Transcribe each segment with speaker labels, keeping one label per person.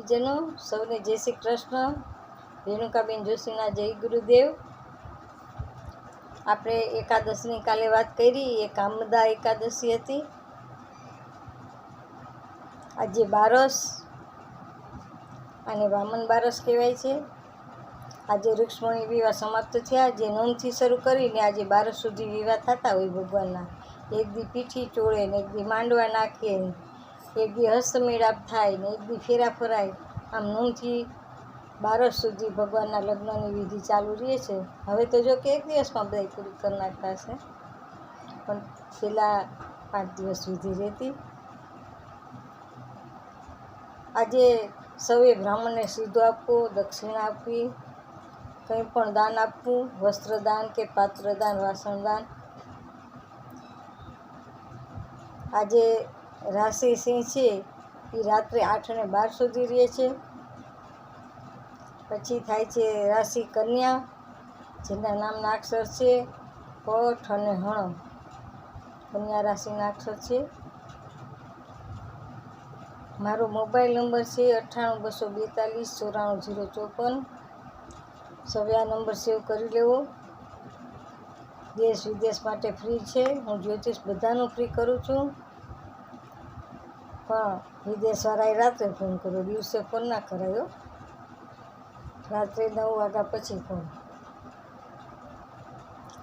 Speaker 1: સ્નેહીજનો સૌને જય શ્રી કૃષ્ણ. રેણુકાબેન જોશીના જય ગુરુદેવ. આપણે એકાદશીની કાલે વાત કરી એ કામદા એકાદશી હતી. આજે બારસ અને વામન બારસ કહેવાય છે. આજે રુક્ષ્મણી વિવાહ સમાપ્ત થયા, જે નોંધથી શરૂ કરીને આજે બારસ સુધી વિવાહ થતા હોય ભગવાનના. એક દી પીઠી ચોળે ને એક દી માંડવા નાખીએ એક દી હસ્તમેળાપ થાય ને એક દી ફેરા ફરાય આમ નોમથી બારસ સુધી ભગવાનના લગ્નની વિધિ ચાલુ રહે છે. હવે તો જો કે એક દિવસમાં બધા પૂરી કરી નાખતા છે પણ પહેલાં પાંચ દિવસ વિધિ રહેતી. આજે સૌએ બ્રાહ્મણને સીધો આપવો, દક્ષિણા આપવી, કંઈ પણ દાન આપવું, વસ્ત્રદાન કે પાત્રદાન, વાસણદાન. આજે રાશિ સિંહ છે, એ રાત્રે આઠ અને બાર સુધી રહે છે. પછી થાય છે રાશિ કન્યા, જેના નામના અક્ષર છે પઠ અને હણ કન્યા રાશિના અક્ષર છે. મારો મોબાઈલ નંબર છે અઠ્ઠાણું બસો બેતાલીસ ચોરાણું જીરો ચોપન. સવ્યા નંબર સેવ કરી લેવો. દેશ વિદેશ માટે ફ્રી છે. હું જ્યોતિષ બધાનું ફ્રી કરું છું. પણ વિદેશવાળાએ રાત્રે ફોન કર્યો. દિવસે ફોન ના કરાયો. રાત્રે નવ વાગ્યા પછી ફોન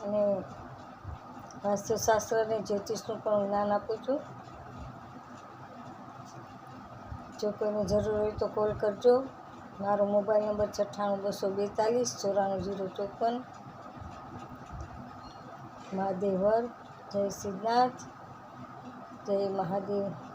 Speaker 1: અને વાસ્તુશાસ્ત્ર અને જ્યોતિષનું પણ જ્ઞાન આપું છું. જો કોઈને જરૂર હોય તો કોલ કરજો. મારો મોબાઈલ નંબર છઠ્ઠાણું, બસો બેતાલીસ, ચોરાણું, જીરો ચોપન. મહાદેવર જય સિદ્ધનાથ જય મહાદેવ.